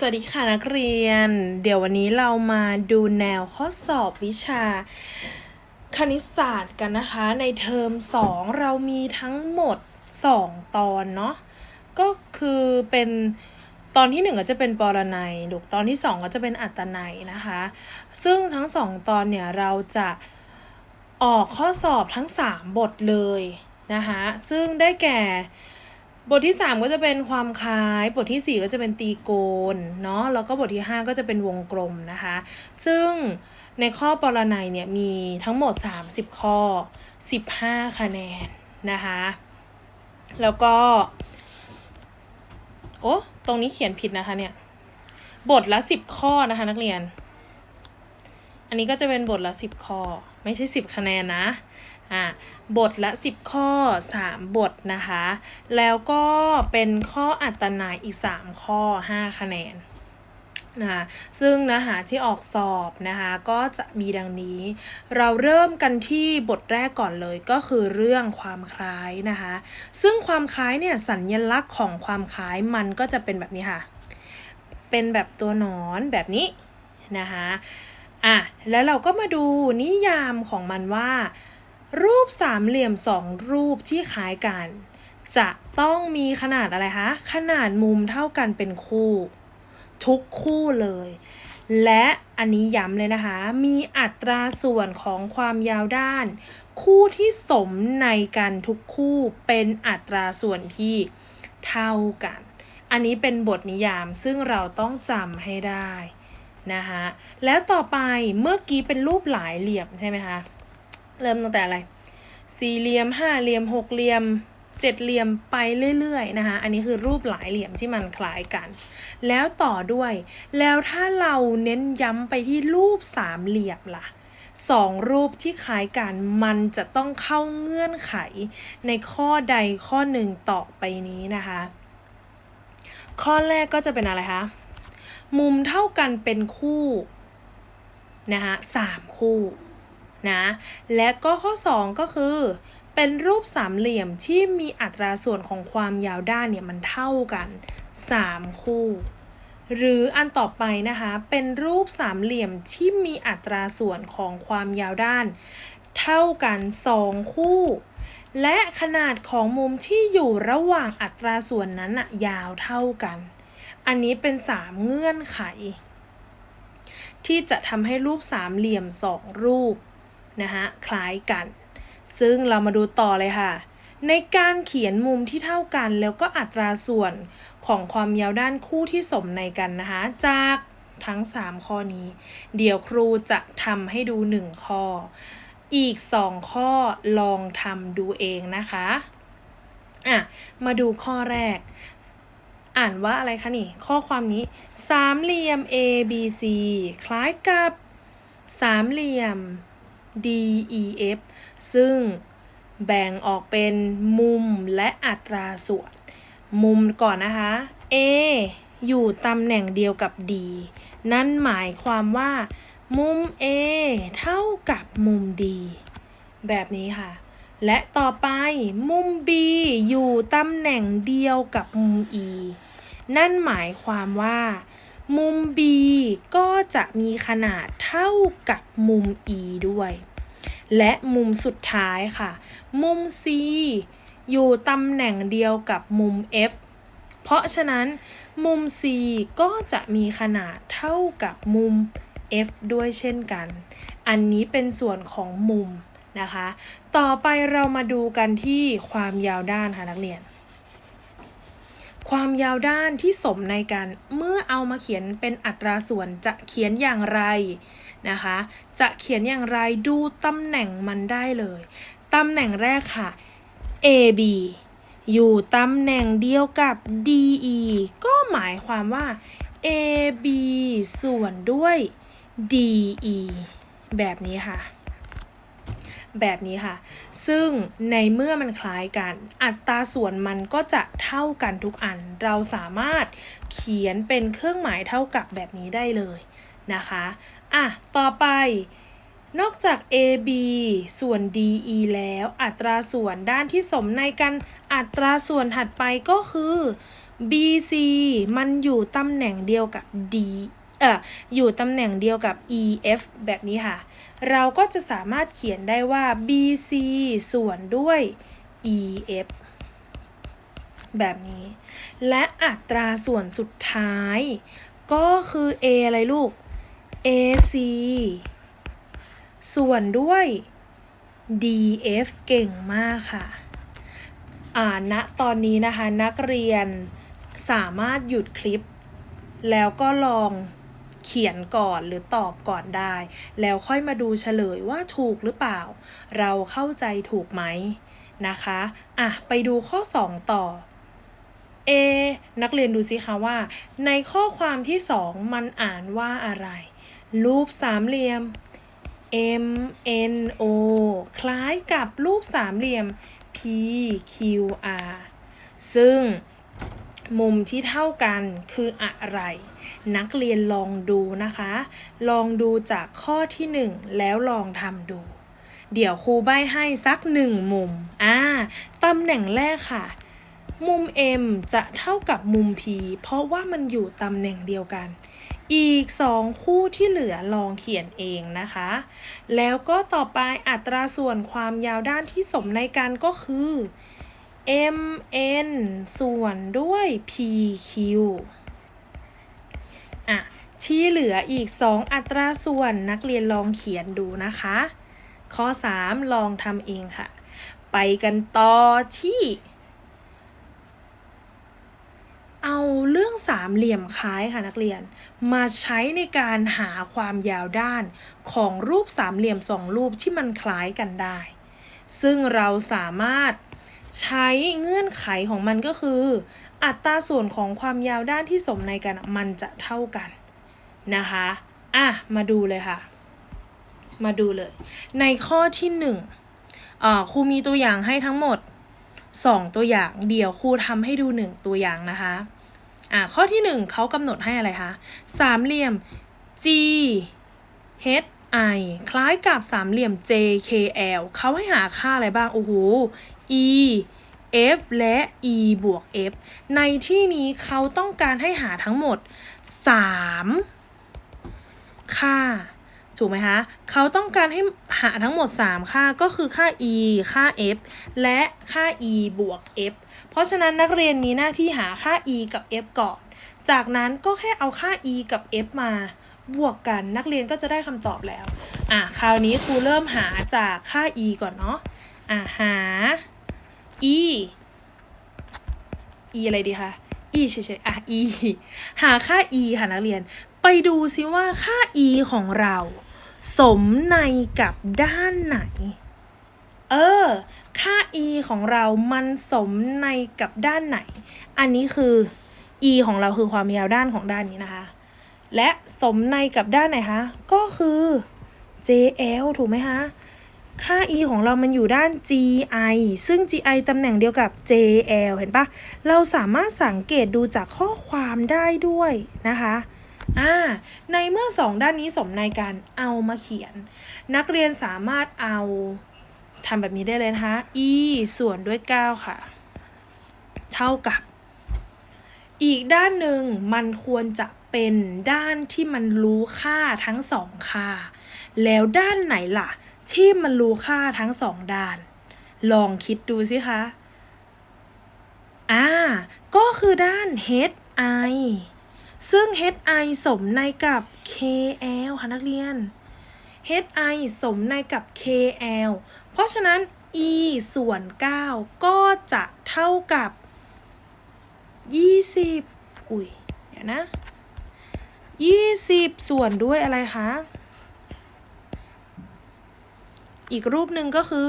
สวัสดีค่ะนักเรียน เดี๋ยววันนี้เรามาดูแนวข้อสอบวิชา คณิตศาสตร์กันนะคะ ในเทอม 2 เรามีทั้งหมด 2 ตอนเนาะก็คือเป็นตอนที่ 1 ก็จะเป็นปรนัยลูกตอนที่ 2 ก็จะเป็นอัตนัยนะคะ ซึ่งทั้ง 2 ตอนเนี่ยเราจะออกข้อสอบทั้ง 3 บทเลยนะคะซึ่งได้แก่ บทที่ 3 ก็จะเป็นความคล้าย บทที่ 4 ก็จะเป็นตีโกนเนาะแล้วก็บทที่ 5 ก็จะเป็นวงกลมนะคะ ซึ่งในข้อปรนัยเนี่ยมีทั้งหมด 30 ข้อ 15 คะแนนนะคะ แล้วก็ โอ้ตรงนี้เขียนผิดนะคะเนี่ย บทละ 10 ข้อนะคะนักเรียน อันนี้ก็จะเป็นบทละ 10 ข้อ ไม่ใช่ 10 คะแนนนะ อะบทละ 10 ข้อ 3 บทนะคะ แล้วก็เป็นข้ออัตนายอีก 3 ข้อ 5 คะแนนนะคะซึ่งเนื้อหาที่ออกสอบนะคะก็จะมีดังนี้ เราเริ่มกันที่บทแรกก่อนเลยก็คือเรื่องความคล้ายนะคะ ซึ่งความคล้ายเนี่ยสัญญลักษณ์ของความคล้ายมันก็จะเป็นแบบนี้ค่ะ เป็นแบบตัวหนอนแบบนี้นะคะอะแล้วเราก็มาดูนิยามของมันว่า รูปสามเหลี่ยมสองรูปที่คล้ายกัน จะต้องมีขนาดอะไรคะ ขนาดมุมเท่ากันเป็นคู่ ทุกคู่เลย และอันนี้ย้ำเลยนะคะ มีอัตราส่วนของความยาวด้าน คู่ที่สมในกันทุกคู่เป็นอัตราส่วนที่เท่ากัน อันนี้เป็นบทนิยามซึ่งเราต้องจำให้ได้นะคะแล้วต่อไปเมื่อกี้เป็นรูปหลายเหลี่ยมใช่ไหมคะ เริ่มตั้งแต่อะไร สี่เหลี่ยมห้าเหลี่ยมหกเหลี่ยมเจ็ดเหลี่ยมไปเรื่อยๆนะคะ อันนี้คือรูปหลายเหลี่ยมที่มันคล้ายกัน แล้วต่อด้วย แล้วถ้าเราเน้นย้ำไปที่รูปสามเหลี่ยมล่ะสองรูปที่คล้ายกันมันจะต้องเข้าเงื่อนไขในข้อใดข้อหนึ่งต่อไปนี้นะคะ ข้อแรกก็จะเป็นอะไรคะ มุมเท่ากันเป็นคู่นะคะสามคู่ นะ และก็ข้อ 2 ก็คือ เป็นรูปสามเหลี่ยมที่มีอัตราส่วนของความยาวด้านเนี่ยมันเท่ากัน 3 คู่ หรืออันต่อไปนะคะ เป็นรูปสามเหลี่ยมที่มีอัตราส่วนของความยาวด้าน เท่ากัน 2 คู่ และขนาดของมุมที่อยู่ระหว่างอัตราส่วนนั้นอะยาวเท่ากัน อันนี้เป็น 3 เงื่อนไขที่จะทำให้รูปสามเหลี่ยมสองรูป นะคะคล้ายกัน ซึ่งเรามาดูต่อเลยค่ะ ในการเขียนมุมที่เท่ากันแล้วก็อัตราส่วนของความยาวด้านคู่ที่สมในกันนะคะจากทั้ง 3 ข้อนี้ เดี๋ยวครูจะทำให้ดู 1 ข้อ อีก 2 ข้อลองทำดูเองนะคะอะมาดูข้อแรก อ่านว่าอะไรคะนี่ ข้อความนี้ สามเหลี่ยม A B C คล้ายกับสามเหลี่ยม DEF ซึ่งแบ่งออกเป็นมุมและอัตราส่วน มุมก่อนนะคะ A อยู่ตำแหน่งเดียวกับ D นั่นหมายความว่า มุม A เท่ากับมุม D แบบนี้ค่ะ และต่อไปมุม B อยู่ตำแหน่งเดียวกับมุม E นั่นหมายความว่า มุม B ก็จะมีขนาดเท่ากับมุม E ด้วย และมุมสุดท้ายค่ะ มุม C อยู่ตำแหน่งเดียวกับมุม F เพราะฉะนั้นมุม C ก็จะมีขนาดเท่ากับมุม F ด้วยเช่นกัน อันนี้เป็นส่วนของมุมนะคะ ต่อไปเรามาดูกันที่ความยาวด้านค่ะนักเรียน ความยาวด้านที่สมในกัน เมื่อเอามาเขียนเป็นอัตราส่วนจะเขียนอย่างไร นะคะ จะเขียนอย่างไรดูตำแหน่งมันได้เลย ตำแหน่งแรกค่ะ AB อยู่ตำแหน่งเดียวกับ DE ก็หมายความว่า AB ส่วนด้วย DE แบบนี้ค่ะ แบบนี้ค่ะ ซึ่งในเมื่อมันคล้ายกัน อัตราส่วนมันก็จะเท่ากันทุกอัน เราสามารถเขียนเป็นเครื่องหมายเท่ากับแบบนี้ได้เลยนะคะ อะ ต่อไป นอกจาก AB ส่วน DE แล้ว อัตราส่วนด้านที่สมในกัน อัตราส่วนถัดไปก็คือ BC มันอยู่ตำแหน่งเดียวกับ D เอ่อ อยู่ตำแหน่งเดียวกับ EF แบบนี้ค่ะ เราก็จะสามารถเขียนได้ว่า BC ส่วนด้วย EF แบบนี้ และอัตราส่วนสุดท้าย ก็คือ A อะไรลูก AC ส่วนด้วย DF เก่งมากค่ะ อ่าณตอนนี้นะคะนักเรียนสามารถหยุดคลิป แล้วก็ลองเขียนก่อนหรือตอบก่อนได้ แล้วค่อยมาดูเฉลยว่าถูกหรือเปล่า เราเข้าใจถูกไหมนะคะอะไปดูข้อ 2 ต่อ A นักเรียนดูสิคะว่า ในข้อความที่ 2 มันอ่านว่าอะไร รูปสามเหลี่ยม M N O คล้ายกับรูปสามเหลี่ยม P Q R ซึ่งมุมที่เท่ากันคืออะไร นักเรียนลองดูนะคะ ลองดูจากข้อที่ 1 แล้วลองทำดู เดี๋ยวครูใบ้ให้สักหนึ่งมุม อ่าตำแหน่งแรกค่ะ มุม M จะเท่ากับมุม P เพราะว่ามันอยู่ตำแหน่งเดียวกัน อีก 2 คู่ที่เหลือลองเขียนเองนะคะ แล้วก็ต่อไปอัตราส่วนความยาวด้านที่สมในกันก็คือ mn ส่วนด้วย pq อะ ที่เหลืออีก 2 อัตราส่วนนักเรียนลองเขียนดูนะคะ ข้อ 3 ลองทำเองค่ะ ไปกันต่อที่ เอาเรื่องสามเหลี่ยมคล้ายค่ะนักเรียน มาใช้ในการหาความยาวด้านของรูปสามเหลี่ยมสองรูปที่มันคล้ายกันได้ ซึ่งเราสามารถใช้เงื่อนไขของมันก็คือ อัตราส่วนของความยาวด้านที่สมในกันมันจะเท่ากันนะคะอะมาดูเลยค่ะ มาดูเลย ในข้อที่หนึ่งครูมีตัวอย่างให้ทั้งหมด 2 ตัวอย่างเดี๋ยวครูทำให้ดู 1 ตัวอย่างนะคะ อ่าข้อที่ 1เขากำหนดให้อะไรคะสามเหลี่ยม G H I คล้ายกับสามเหลี่ยม J K L เขาให้หาค่าอะไรบ้าง โอ้โห E F และ E บวก F ในที่นี้เขาต้องการให้หาทั้งหมด 3 ค่า ถูกไหมคะ เขาต้องการให้หาทั้งหมด 3 ค่าก็คือค่า e ค่า f และค่า e บวก f ราะฉะนั้นนักเรียนมีหน้าที่หาค่า e กับ f ก่อน จากนั้นก็แค่เอาค่า e กับ f มาบวกกันนักเรียนก็จะได้คำตอบแล้ว อะคราวนี้ครูเริ่มหาจากค่า e ก่อนเนาะ อะหา e e อะไรดีคะ e เฉยๆ อะ e หาค่า e ค่ะนักเรียน ไปดูซิว่าค่า e ของเรา สมในกับด้านไหน เออ ค่า e ของเรามันสมในกับด้านไหน อันนี้คือ e ของเราคือความยาวด้านของด้านนี้นะคะ และสมในกับด้านไหนคะ ก็คือ jl ถูกไหมคะ ค่า e ของเรามันอยู่ด้าน gi ซึ่ง gi ตำแหน่งเดียวกับ jl เห็นปะ เราสามารถสังเกตดูจากข้อความได้ด้วยนะคะอ่าในเมื่อสองด้านนี้สมในกันเอามาเขียน นักเรียนสามารถเอา ทำแบบนี้ได้เลยนะคะ e ส่วนด้วย 9 ค่ะ เท่ากับ อีกด้านหนึ่งมันควรจะเป็นด้านที่มันรู้ค่าทั้งสองค่า แล้วด้านไหนล่ะ ที่มันรู้ค่าทั้งสองด้าน ลองคิดดูสิคะ อ่า ก็คือด้าน hi ซึ่ง hi สมในกับ kl ค่ะนักเรียน hi สมในกับ kl เพราะฉะนั้น e ส่วน 9 ก็จะเท่ากับ 20 อุ้ยเดี๋ยวนะ 20 ส่วนด้วยอะไรคะ อีกรูปหนึ่งก็คือ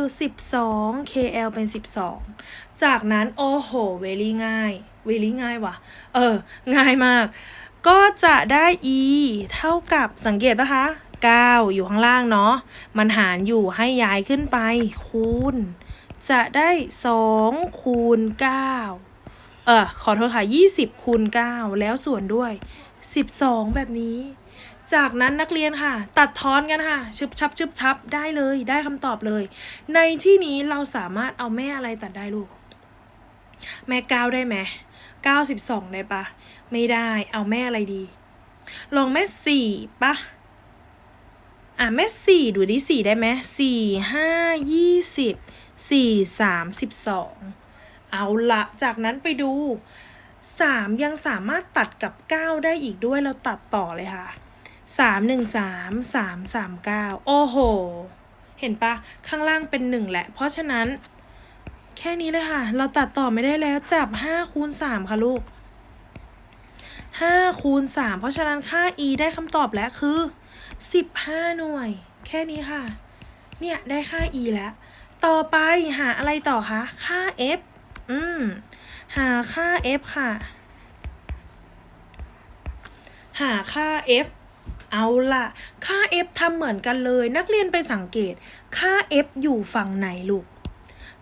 12 KL เป็น 12 จากนั้น โอ้โห เวลี่ง่าย เวลี่ง่ายว่ะ เออ ง่ายมาก ก็จะได้ e เท่ากับสังเกตปะคะ 9 อยู่ข้างล่างเนาะ มันหารอยู่ให้ย้ายขึ้นไป คูณ จะได้ 2 คูณ 9 เออขอโทษค่ะ 20 คูณ 9 แล้วส่วนด้วย 12 แบบนี้ จากนั้นนักเรียนค่ะ ตัดทอนกันค่ะ ชึบชับชึบชับได้เลย ได้คำตอบเลย ในที่นี้เราสามารถเอาแม่อะไรตัดได้ลูก แม่เก้าได้ไหมเก้าสิบสองได้ปะ ไม่ได้ เอาแม่อะไรดี ลองแม่สี่ปะ อะแม่สี่ดูดิสี่ได้ไหมสี่ห้ายี่สิบสี่สามสิบสองเอาละจากนั้นไปดูสามยังสามารถตัดกับเก้าได้อีกด้วยเราตัดต่อเลยค่ะสามหนึ่งสามสามสามเก้าโอ้โห เห็นปะข้างล่างเป็นหนึ่งแหละ เพราะฉะนั้น แค่นี้เลยค่ะ เราตัดต่อไม่ได้แล้วจับห้าคูณสามค่ะลูกห้าคูณสามเพราะฉะนั้นค่า e ได้คำตอบแล้วคือ สิบห้าหน่วย แค่นี้ค่ะ เนี่ย ได้ค่า e แล้ว ต่อไปหาอะไรต่อคะ ค่า f อืม หาค่า f ค่ะ หาค่า f เอาล่ะ ค่า f ทำเหมือนกันเลย นักเรียนไปสังเกต ค่า f อยู่ฝั่งไหนลูก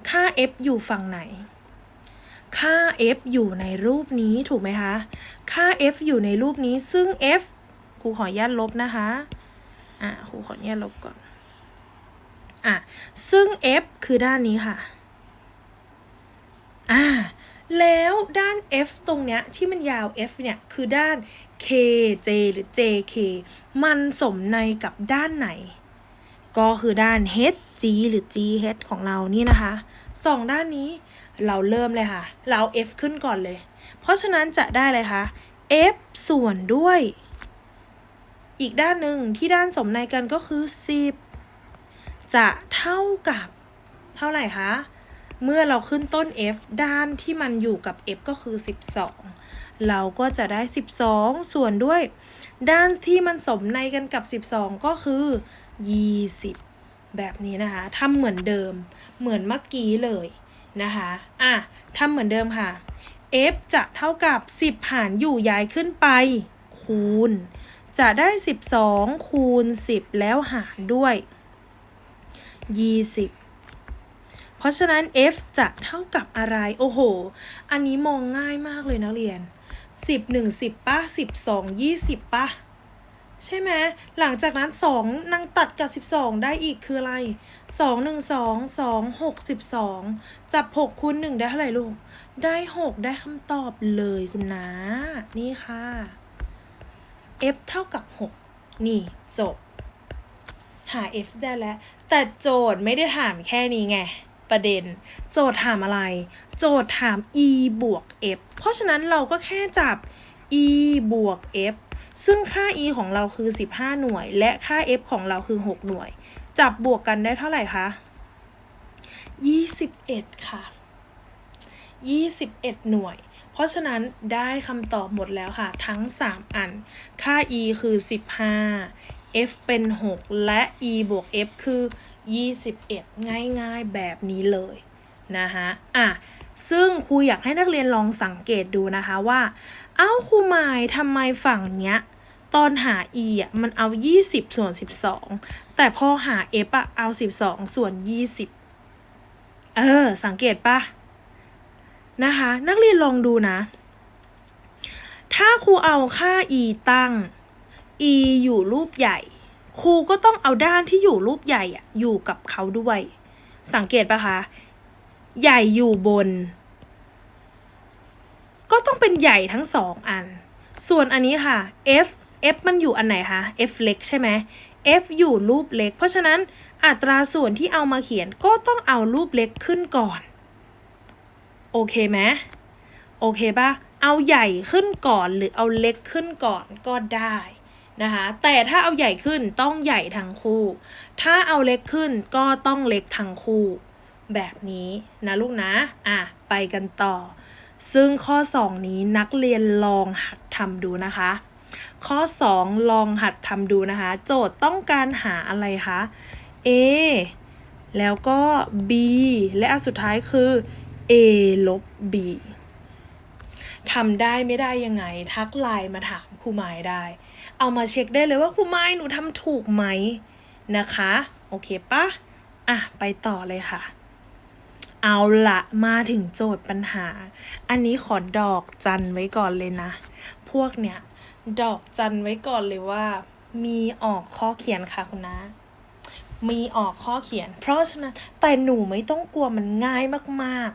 ค่า f อยู่ฝั่งไหน ค่า f อยู่ในรูปนี้ถูกไหมคะ ค่า f อยู่ในรูปนี้ ซึ่ง f ครูขออนุญาตลบนะคะ อะครูขออนุญาตลบก่อน อะ ซึ่ง f คือด้านนี้ค่ะ อ่า แล้วด้าน f ตรงเนี้ยที่มันยาว f เนี่ยคือด้าน kj หรือ jk มันสมในกับด้านไหน ก็คือด้าน hg หรือ gh ของเรานี่นะคะสองด้านนี้เราเริ่มเลยค่ะ เราเอา f ขึ้นก่อนเลย เพราะฉะนั้นจะได้เลยคะ f ส่วนด้วย อีกด้านหนึ่งที่ด้านสมในกันก็คือ 10 จะเท่ากับ เท่าไหร่คะ เมื่อเราขึ้นต้น f ด้านที่มันอยู่กับ f ก็คือ 12 เราก็จะได้ 12 ส่วนด้วย ด้านที่มันสมในกันกับ 12 ก็คือ 20 แบบนี้นะคะทำเหมือนเดิม เหมือนเมื่อกี้เลยนะคะ อะทำเหมือนเดิมค่ะ f จะเท่ากับ 10 หารอยู่ย้ายขึ้นไป คูณ จะได้ 12 คูณ 10 แล้วหารด้วย 20 เพราะฉะนั้น f จะเท่ากับอะไร โอ้โห อันนี้มองง่ายมากเลยนักเรียน 10 1 10ป่ะ12 20ป่ะ ใช่ไหม หลังจากนั้น 2นางตัดกับ 12 ได้อีกคืออะไร 2 1 2 2 6 12 จับ 6 คูณ 1 ได้เท่าไหร่ลูก ได้ 6 ได้คำตอบเลยคุณนะ นี่ค่ะ f เท่ากับ 6 นี่จบ หา f ได้แล้ว แต่โจทย์ไม่ได้ถามแค่นี้ไง ประเด็น โจทย์ถามอะไร โจทย์ถาม e บวก f เพราะฉะนั้นเราก็แค่จับ e บวก f ซึ่งค่า e ของเราคือ 15 หน่วย และค่า f ของเราคือ 6 หน่วย จับบวกกันได้เท่าไหร่คะ 21 ค่ะ 21 หน่วย เพราะฉะนั้นได้คำตอบหมดแล้วค่ะ ทั้ง 3 อัน ค่า e คือ 15 f เป็น 6 และ e บวก f คือ 21 ง่ายๆแบบนี้เลยนะคะอะซึ่งครูอยากให้นักเรียนลองสังเกตดูนะคะว่า เอ้าครูหมายทำไมฝั่งเนี้ยตอนหา e อะมันเอา 20 ส่วน 12 แต่พอหา f อะเอา 12 ส่วน 20 เออ สังเกตปะ นะคะ นักเรียนลองดูนะ ถ้าครูเอาค่า e ตั้ง e อยู่รูปใหญ่ ครูก็ต้องเอาด้านที่อยู่รูปใหญ่อะอยู่กับเขาด้วย สังเกตปะคะ ใหญ่อยู่บน ก็ต้องเป็นใหญ่ทั้งสองอัน ส่วนอันนี้ค่ะ f f มันอยู่อันไหนคะ f เล็กใช่ไหม f อยู่รูปเล็ก เพราะฉะนั้นอัตราส่วนที่เอามาเขียนก็ต้องเอารูปเล็กขึ้นก่อน โอเคไหมโอเคปะเอาใหญ่ขึ้นก่อนหรือเอาเล็กขึ้นก่อนก็ได้นะคะแต่ถ้าเอาใหญ่ขึ้นต้องใหญ่ทั้งคู่ ถ้าเอาเล็กขึ้นก็ต้องเล็กทั้งคู่ แบบนี้นะลูกนะอะไปกันต่อ ซึ่งข้อ 2 นี้นักเรียนลองหัดทำดูนะคะ ข้อ 2 ลองหัดทำดูนะคะ โจทย์ต้องการหาอะไรคะ A แล้วก็ B และอันสุดท้ายคือ A ลบ B ทำได้ไม่ได้ยังไง ทักไลน์มาถามครูไม้ได้ เอามาเช็คได้เลยว่าครูไม้หนูทำถูกไหมนะคะ โอเคปะอะ ไปต่อเลยค่ะ เอาละมาถึงโจทย์ปัญหา อันนี้ขอดอกจันไว้ก่อนเลยนะ พวกเนี้ยดอกจันไว้ก่อนเลยว่า มีออกข้อเขียนค่ะคุณนะมีออกข้อเขียน เพราะฉะนั้นแต่หนูไม่ต้องกลัวมันง่ายมาก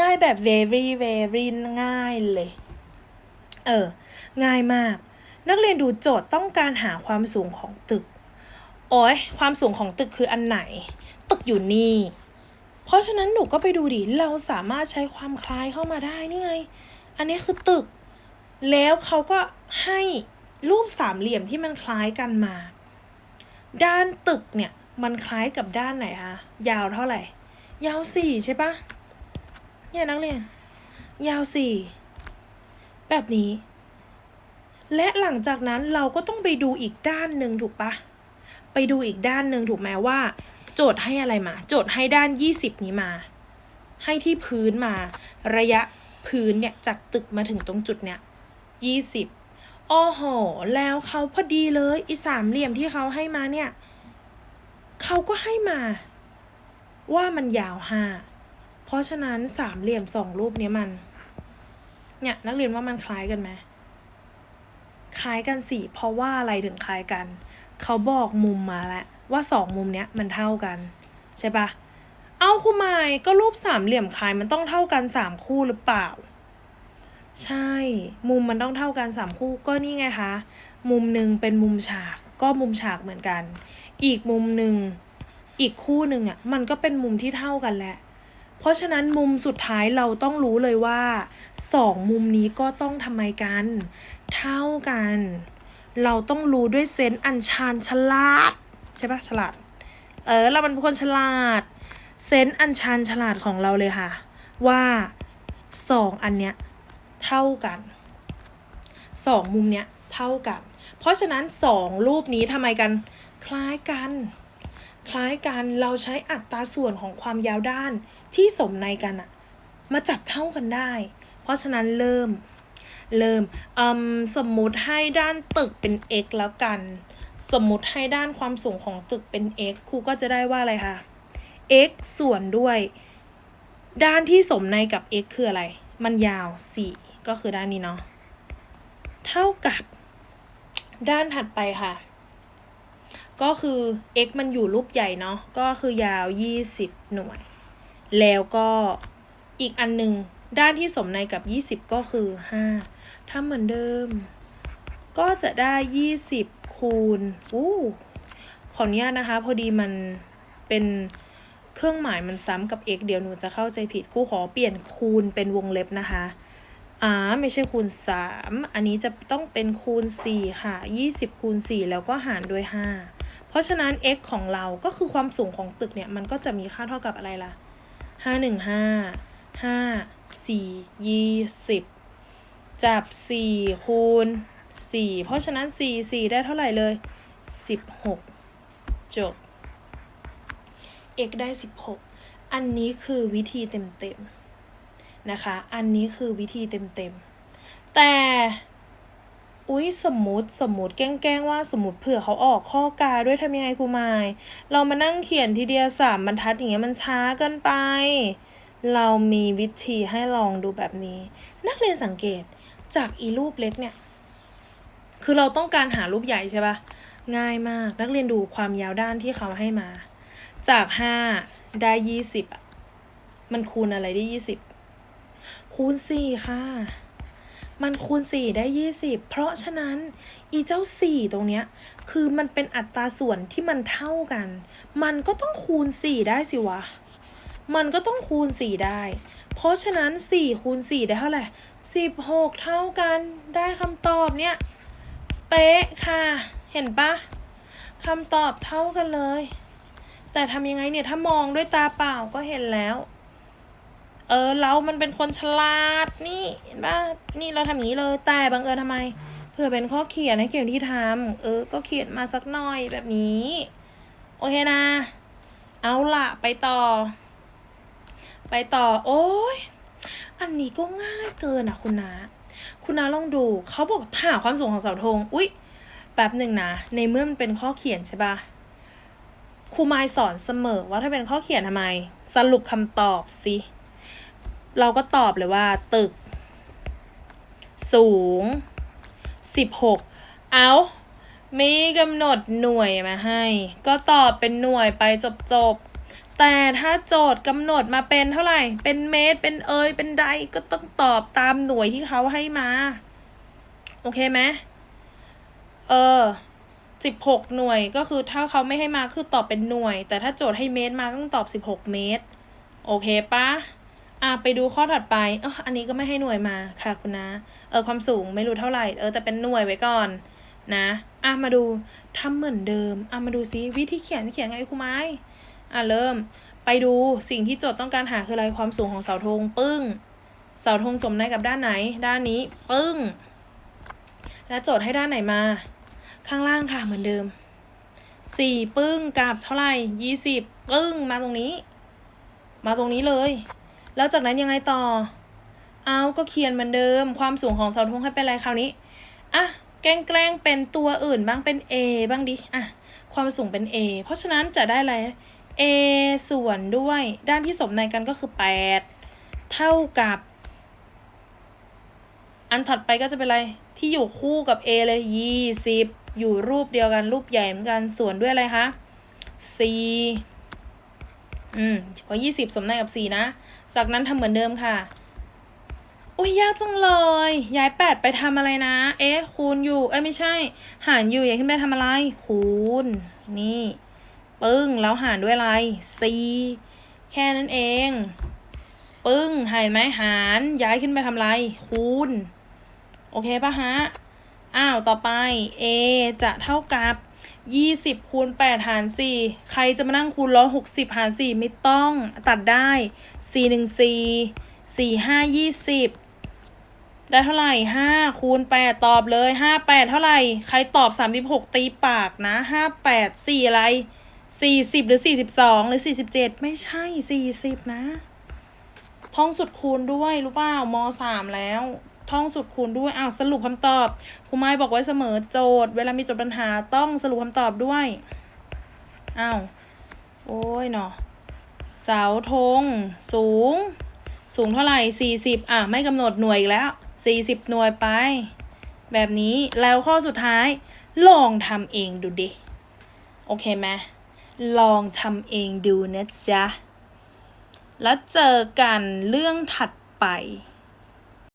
ง่ายแบบ very very ง่ายเลย เออ ง่ายมาก นักเรียนดูโจทย์ต้องการหาความสูงของตึก โอ้ยความสูงของตึกคืออันไหน ตึกอยู่นี่ เพราะฉะนั้นหนูก็ไปดูดิ เราสามารถใช้ความคล้ายเข้ามาได้นี่ไง อันนี้คือตึก แล้วเขาก็ให้รูปสามเหลี่ยมที่มันคล้ายกันมา ด้านตึกเนี่ยมันคล้ายกับด้านไหนคะ ยาวเท่าไหร่ ยาวสี่ใช่ปะ เนี่ยนักเรียน ยาวสี่แบบนี้ และหลังจากนั้นเราก็ต้องไปดูอีกด้านหนึ่งถูกปะไปดูอีกด้านหนึ่งถูกไหมว่า โจทย์ให้อะไรมา โจทย์ให้ด้าน 20 นี้มา ให้ที่พื้นมา ระยะพื้นเนี่ยจากตึกมาถึงตรงจุดเนี่ย20อ้อโห แล้วเขาพอดีเลยอีสามเหลี่ยมที่เขาให้มาเนี่ย เขาก็ให้มา ว่ามันยาวห้า ราะฉะนั้นสามเหลี่ยมสองรูปเนี้ยมัน เนี่ยนักเรียนว่ามันคล้ายกันไหมคล้ายกันสิเพราะว่าอะไรถึงคล้ายกัน เขาบอกมุมมาแล้วว่าสองมุมเนี้ยมันเท่ากัน ใช่ปะเอาครูหมายก็รูปสามเหลี่ยมคล้ายมันต้องเท่ากันสามคู่หรือเปล่า ใช่ มุมมันต้องเท่ากันสามคู่ก็นี่ไงคะ มุมหนึ่งเป็นมุมฉาก ก็มุมฉากเหมือนกัน อีกมุมหนึ่งอีกคู่หนึ่งอะมันก็เป็นมุมที่เท่ากันแหละ เพราะฉะนั้นมุมสุดท้ายเราต้องรู้เลยว่าสองมุมนี้ก็ต้องทำไมกัน เท่ากัน เราต้องรู้ด้วยเซนส์อัญชานฉลาด ใช่ปะฉลาด เออเรามันเป็นคนฉลาด เซนส์อัญชานฉลาดของเราเลยค่ะ ว่าสองอันเนี้ยเท่ากันสองมุมเนี้ยเท่ากัน เพราะฉะนั้นสองรูปนี้ทำไมกัน คล้ายกัน คล้ายกันเราใช้อัตราส่วนของความยาวด้านที่สมในกันอะมาจับเท่ากันได้ เพราะฉะนั้นเริ่ม เริ่มมสมมุติให้ด้านตึกเป็น x แล้วกัน สมมุติให้ด้านความสูงของตึกเป็น x ครูก็จะได้ว่าอะไรคะ x ส่วนด้วย ด้านที่สมในกับ x คืออะไร มันยาว 4 ก็คือด้านนี้เนาะ เท่ากับ ด้านถัดไปค่ะ ก็คือ x มันอยู่รูปใหญ่เนาะก็คือยาว 20 หน่วย แล้วก็อีกอันหนึ่งด้านที่สมในกับ 20 ก็คือ 5 ถ้าเหมือนเดิม ก็จะได้ 20 คูณอู้ขออนุญาตนะคะ พอดีมันเป็นเครื่องหมายมันซ้ำกับ x เดี๋ยวหนูจะเข้าใจผิดครูขอเปลี่ยนคูณเป็นวงเล็บนะคะอ่าไม่ใช่คูณ 3 อันนี้จะต้องเป็นคูณ 4 ค่ะ 20 คูณ 4 แล้วก็หารด้วย 5 เพราะฉะนั้น x ของเราก็คือความสูงของตึกเนี่ย มันก็จะมีค่าเท่ากับอะไรล่ะ 5 1 5 5 4 20 จับ 4 คูณ 4 เพราะฉะนั้น 4 4 ได้เท่าไหร่เลย 16 จบ x ได้ 16 อันนี้คือวิธีเต็มๆนะคะ อันนี้คือวิธีเต็มๆ แต่ สมมติสมมติแกล้งว่าสมมติเผื่อเขาออกข้อกาด้วยทำยังไงครูไมายเรามานั่งเขียนทีเดียวสามบรรทัดอย่างเงี้ยมันช้าเกินไป เรามีวิธีให้ลองดูแบบนี้ นักเรียนสังเกตจากอีรูปเล็กเนี่ย คือเราต้องการหารูปใหญ่ใช่ปะง่ายมากนักเรียนดูความยาวด้านที่เขาให้มา จากห้าได้ยี่สิบอะมันคูณอะไรได้ยี่สิบคูณสี่ค่ะ มันคูณสี่ได้ยี่สิบเพราะฉะนั้น อีเจ้าสี่ตรงเนี้ย คือมันเป็นอัตราส่วนที่มันเท่ากัน มันก็ต้องคูณสี่ได้สิวะ มันก็ต้องคูณสี่ได้ เพราะฉะนั้นสี่คูณสี่ได้เท่าไหร่สิบหกเท่ากัน ได้คำตอบเนี่ยเป๊ะค่ะ เห็นปะคำตอบเท่ากันเลย แต่ทำยังไงเนี่ย ถ้ามองด้วยตาเปล่าก็เห็นแล้ว เออ เรามันเป็นคนฉลาดนี่เห็นปะนี่เราทำอย่างนี้เลยแต่บังเอิญทำไม เพื่อเป็นข้อเขียนให้เขียนที่ทำเออ ก็เขียนมาสักหน่อยแบบนี้ โอเคนะ เอาละไปต่อ ไปต่อ โอ้ยอันนี้ก็ง่ายเกินอะคุณนาคุณนาลองดูเขาบอกหาความสูงของเสาธงอุ๊ยแป๊บหนึ่งนะ ในเมื่อมันเป็นข้อเขียนใช่ปะครูไมายสอนเสมอว่าถ้าเป็นข้อเขียนทำไม สรุปคำตอบสิ เราก็ตอบเลยว่า ตึก สูง 16 เอามีกำหนดหน่วยมาให้ ก็ตอบเป็นหน่วยไปจบๆแต่ถ้าโจทย์กำหนดมาเป็นเท่าไหร่ เป็นเมตร เป็นเอยเป็นไดก็ต้องตอบตามหน่วยที่เขาให้มา โอเคไหมเออสิบหกหน่วยก็คือถ้าเขาไม่ให้มาคือตอบเป็นหน่วย แต่ถ้าโจทย์ให้เมตรมาก็ต้องตอบสิบหกเมตร โอเคปะ อะไปดูข้อถัดไปเอออันนี้ก็ไม่ให้หน่วยมาค่ะคุณนะเออความสูงไม่รู้เท่าไหร่เออแต่เป็นหน่วยไว้ก่อนนะอะมาดูทำเหมือนเดิมอะมาดูซิวิธีเขียนเขียนไงครูไม้อะเริ่มไปดูสิ่งที่โจทย์ต้องการหาคืออะไรความสูงของเสาธงปึ้ง เสาธงสมในกับด้านไหน ด้านนี้ปึ้ง แล้วโจทย์ให้ด้านไหนมา ข้างล่างค่ะเหมือนเดิมสี่ปึ้งกับเท่าไหร่ยี่สิบปึ้งมาตรงนี้ มาตรงนี้เลย แล้วจากนั้นยังไงต่อ เอาก็เขียนเหมือนเดิม ความสูงของเสาธงให้เป็นอะไรคราวนี้ อะแกล้งแกล้งเป็นตัวอื่นบ้างเป็น A บ้างดิ อะ ความสูงเป็น A เพราะฉะนั้นจะได้อะไร A ส่วนด้วยด้านที่สมในกันก็คือ 8 เท่ากับ อันถัดไปก็จะเป็นอะไร ที่อยู่คู่กับ A เลย 20 อยู่รูปเดียวกันรูปใหญ่เหมือนกันส่วนด้วยอะไรคะ C อืมพอยี่สิบสมในกับสี่นะ จากนั้นทำเหมือนเดิมค่ะ อุ้ยยากจังเลย ย้ายแปดไปทำอะไรนะ เอ๊ะคูณอยู่ เอ้ยไม่ใช่ หารอยู่ย้ายขึ้นไปทำอะไร คูณ นี่ ปึ้ง แล้วหารด้วยอะไรสี่แค่นั้นเอง ปึ้ง หายไหมหาร ย้ายขึ้นไปทำอะไร คูณ โอเคปะฮะ อ้าว ต่อไป a จะเท่ากับยี่สิบคูณแปดหารสี่ใครจะมานั่งคูณร้อยหกสิบหารสี่ไม่ต้องตัดได้ สี่หนึ่งสี่สี่ห้ายี่สิบได้เท่าไหร่ห้าคูณแปดตอบเลยห้าแปดเท่าไหร่ ใครตอบสามสิบหกตีปากนะห้าแปดสี่อะไรสี่สิบหรือสี่สิบสองหรือสี่สิบเจ็ดไม่ใช่สี่สิบนะ ท่องสุดคูณด้วยรู้เปล่ามสามแล้ว ท่องสุดคูณด้วยอ้าวสรุปคำตอบครูไม้บอกไว้เสมอโจทย์ เวลามีโจทย์ปัญหาต้องสรุปคำตอบด้วยอ้าวโอ้ยเนาะ เสาธงสูง สูงเท่าไหร่สี่สิบอะ ไม่กำหนดหน่วยอีกแล้วสี่สิบหน่วยไป แบบนี้แล้วข้อสุดท้าย ลองทำเองดูดิ โอเคไหมลองทำเองดูนะจ๊ะ แล้วเจอกันเรื่องถัดไป